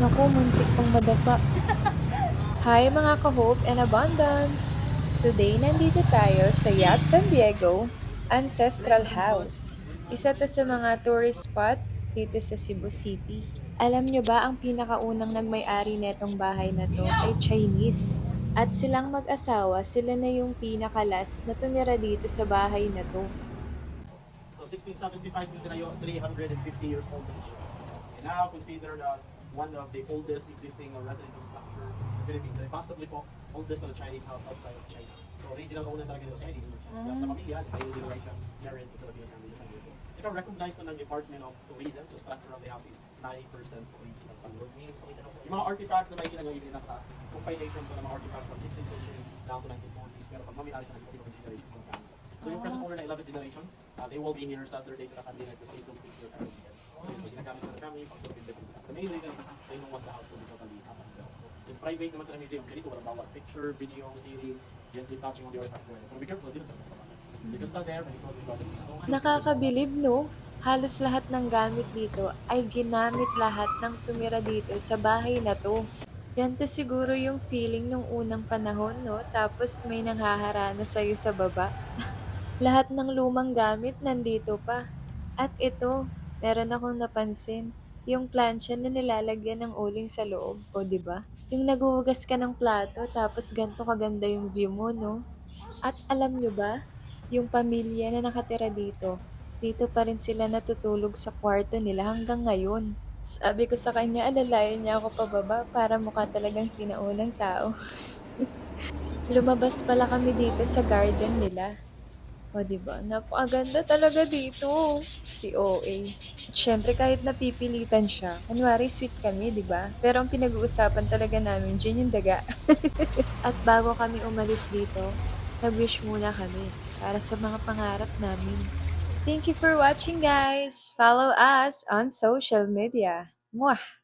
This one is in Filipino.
Naku, muntik pang madapa. Hi mga ka-hope and abundance! Today, nandito tayo sa Yap San Diego Ancestral House. Isa to sa mga tourist spot dito sa Cebu City. Alam nyo ba ang pinakaunang nagmay-ari netong bahay na to ay Chinese. At silang mag-asawa, sila na yung pinakalas na tumira dito sa bahay na to. So 1675 yung tinayo, 350 years old now considered as one of the oldest existing residential structure in the Philippines. And possibly po, oldest of the Chinese house outside of China. So original owner talaga ng Chinese merchants. Mm. Na pamilya, the new generation, married to Filipino family. China po. Saka recognized na ng Department of Tourism, so structure of the house is 90% original. Yung mga artifacts na makikita nyo even nasa taas, compilation po ng mga artifacts from 16th century down to 1940s. Pero pag mamilari siya, nagpapito consideration ng family. So yung present owner na 11th generation, uh, they will be here Saturday sa family night because please don't private naman ng museum, ganito walang bawat picture, video, CD, gently touching on the artifact. So be careful, dito it. Nakakabilib, no? Halos lahat ng gamit dito ay ginamit lahat ng tumira dito sa bahay na to. Yan to siguro yung feeling nung unang panahon, no? Tapos may nanghaharana sa'yo sa baba. lahat ng lumang gamit nandito pa. At ito, meron akong napansin. Yung plancha na nilalagyan ng uling sa loob, o di ba? Yung naguhugas ka ng plato, tapos ganto kaganda yung view mo, no? At alam nyo ba, yung pamilya na nakatira dito, dito pa rin sila natutulog sa kwarto nila hanggang ngayon. Sabi ko sa kanya, alalayan niya ako pababa para mukha talagang sinaunang tao. Lumabas pala kami dito sa garden nila. O, diba? Napakaganda talaga dito. Si OA. At syempre, kahit napipilitan siya, kunwari sweet kami, di ba? Pero ang pinag-uusapan talaga namin, dyan yung daga. At bago kami umalis dito, nag-wish muna kami para sa mga pangarap namin. Thank you for watching, guys! Follow us on social media. Mwah!